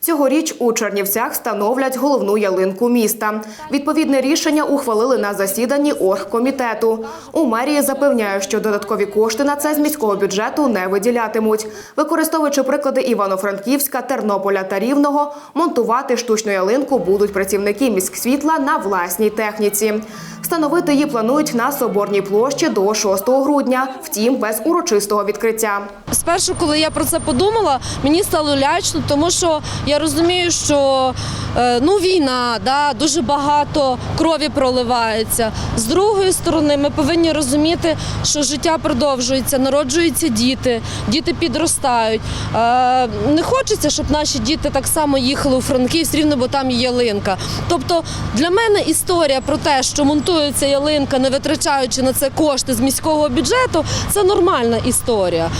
Цьогоріч у Чернівцях встановлять головну ялинку міста. Відповідне рішення ухвалили на засіданні оргкомітету. У мерії запевняють, що додаткові кошти на це з міського бюджету не виділятимуть. Використовуючи приклади Івано-Франківська, Тернополя та Рівного, монтувати штучну ялинку будуть працівники міськсвітла на власній техніці. Встановити її планують на Соборній площі до 6 грудня, втім без урочистого відкриття. Спершу, коли я про це подумала, мені стало лячно, тому що я розумію, що е, ну війна, да, дуже багато крові проливається. З другої сторони, ми повинні розуміти, що життя продовжується, народжуються діти, діти підростають. Е, не хочеться, щоб наші діти так само їхали у Франківськ, рівно, бо там є ялинка. Тобто для мене історія про те, що монтується ялинка, не витрачаючи на це кошти з міського бюджету, це нормальна історія.